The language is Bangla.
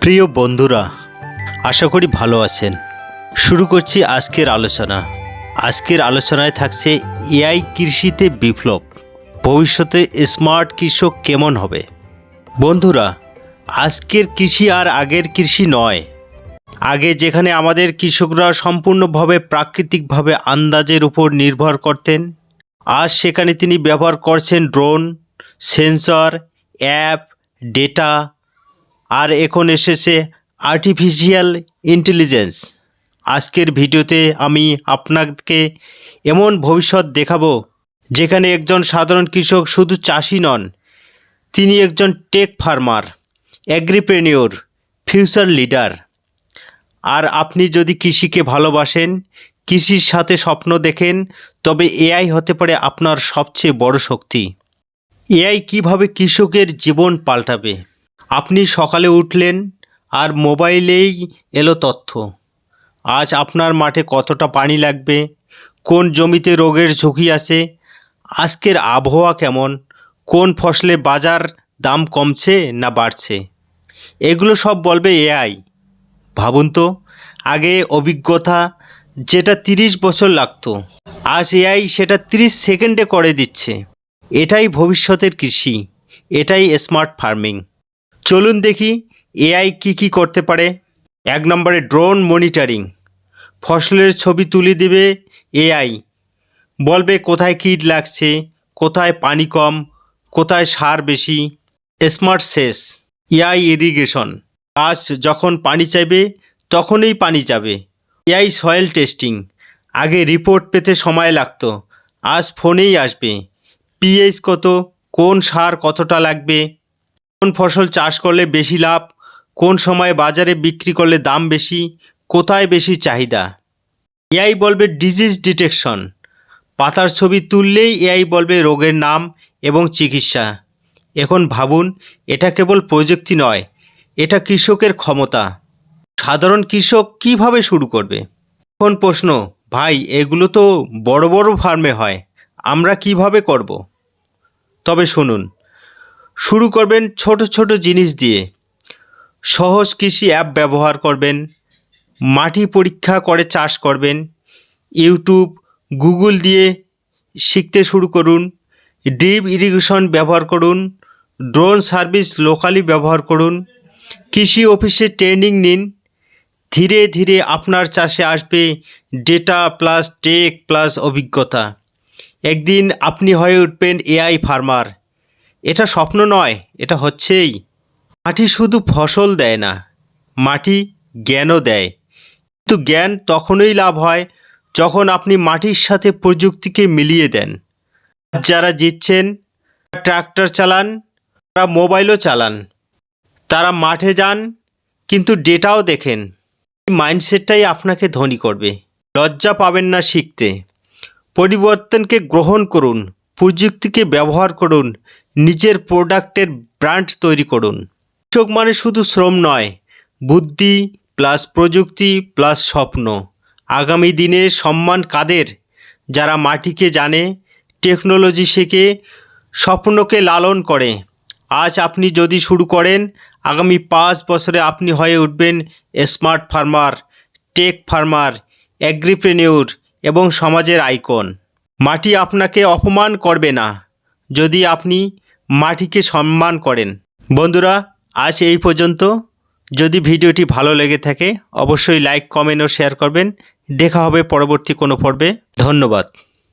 প্রিয় বন্ধুরা, আশা করি ভালো আছেন। শুরু করছি আজকের আলোচনা। আজকের আলোচনায় থাকছে এআই কৃষিতে বিপ্লব। ভবিষ্যতে স্মার্ট কৃষক কেমন হবে? বন্ধুরা, আজকের কৃষি আর আগের কৃষি নয়। আগে যেখানে আমাদের কৃষকরা সম্পূর্ণভাবে প্রাকৃতিকভাবে আন্দাজের উপর নির্ভর করতেন আজ সেখানে তিনি ব্যবহার করছেন ড্রোন, সেন্সর, অ্যাপ, ডেটা, আর এখন এসেছে আর্টিফিশিয়াল ইন্টেলিজেন্স। আজকের ভিডিওতে আমি আপনাকে এমন ভবিষ্যৎ দেখাবো, যেখানে একজন সাধারণ কৃষক শুধু চাষি নন, তিনি একজন tech farmer agripreneur future leader. আর আপনি যদি কৃষিকে ভালোবাসেন, কৃষির সাথে স্বপ্ন দেখেন তবে এআই হতে পারে আপনার সবচেয়ে বড় শক্তি। এআই কীভাবে কৃষকের জীবন পাল্টাবে? আপনি সকালে উঠলেন আর মোবাইলেই এলো তথ্য। আজ আপনার মাঠে কতটা পানি লাগবে? কোন জমিতে রোগের ঝুঁকি আছে? আজকের আবহাওয়া কেমন? কোন ফসলে বাজার দাম কমছে না বাড়ছে? এগুলো সব বলবে এআই। ভাবুন তো, আগে অভিজ্ঞতা যেটা তিরিশ বছর লাগতো। আজ এআই সেটা তিরিশ সেকেন্ডে করে দিচ্ছে। এটাই ভবিষ্যতের কৃষি। এটাই স্মার্ট ফার্মিং চলুন দেখি এআই কি কি করতে পারে। এক নম্বরে ড্রোন মনিটরিং ফসলের ছবি তুলে দেবে এআই। বলবে কোথায় কীট লাগছে, কোথায় পানি কম, কোথায় সার বেশি। স্মার্ট সেচ, এআই ইরিগেশন গাছ যখন পানি চাইবে, তখনই পানি যাবে। AI soil testing. আগে রিপোর্ট পেতে সময় লাগতো। আজ ফোনেই আসবে। পিএইচ কত? কোন সার কতটা লাগবে? কোন ফসল চাষ করলে বেশি লাভ? কোন সময় বাজারে বিক্রি করলে দাম বেশি? কোথায় বেশি চাহিদা? এআই বলবে ডিজিজ ডিটেকশন। পাতার ছবি তুললেই এআই বলবে রোগের নাম এবং চিকিৎসা। এখন ভাবুন, এটা কেবল প্রযুক্তি নয়, এটা কৃষকের ক্ষমতা। সাধারণ কৃষক কীভাবে শুরু করবে? এখন প্রশ্ন, ভাই, এগুলো তো বড় বড় ফার্মে হয়, আমরা কীভাবে করব? তবে শুনুন, শুরু করবেন ছোট ছোট জিনিস দিয়ে। সহজ কৃষি অ্যাপ ব্যবহার করবেন, মাটি পরীক্ষা করে চাষ করবেন, ইউটিউব, গুগল দিয়ে শিখতে শুরু করুন, ড্রিপ ইরিগেশন ব্যবহার করুন, ড্রোন সার্ভিস লোকালি ব্যবহার করুন, কৃষি অফিসে ট্রেনিং নিন ধীরে ধীরে আপনার চাষে আসবে ডেটা প্লাস টেক প্লাস অভিজ্ঞতা। একদিন আপনি হয়ে উঠবেন এআই ফার্মার এটা স্বপ্ন নয়, এটা হচ্ছেই। মাটি শুধু ফসল দেয় না, মাটি জ্ঞানও দেয়। কিন্তু জ্ঞান তখনই লাভ হয় যখন আপনি মাটির সাথে প্রযুক্তিকে মিলিয়ে দেন। যারা জিতছেন ট্রাক্টর চালান, তারা মোবাইলও চালান। তারা মাঠে যান, কিন্তু ডেটাও দেখেন। মাইন্ডসেটটাই আপনাকে ধনী করবে। লজ্জা পাবেন না শিখতে। পরিবর্তনকে গ্রহণ করুন, প্রযুক্তিকে ব্যবহার করুন, নিজের প্রোডাক্টের ব্র্যান্ড তৈরি করুন। কৃষক মানে শুধু শ্রম নয়, বুদ্ধি প্লাস প্রযুক্তি প্লাস স্বপ্ন। আগামী দিনে সম্মান কাদের? যারা মাটিকে জানে টেকনোলজি শেখে, স্বপ্নকে লালন করে। আজ আপনি যদি শুরু করেন আগামী পাঁচ বছরে আপনি হয়ে উঠবেন smart farmer, tech farmer, agripreneur এবং সমাজের আইকন। মাটি আপনাকে অপমান করবে না, যদি আপনি মাটিকে সম্মান করেন। বন্ধুরা, আজ এই পর্যন্ত। যদি ভিডিওটি ভালো লেগে থাকে, অবশ্যই লাইক, কমেন্ট ও শেয়ার করবেন। দেখা হবে পরবর্তী কোনো পর্বে। ধন্যবাদ।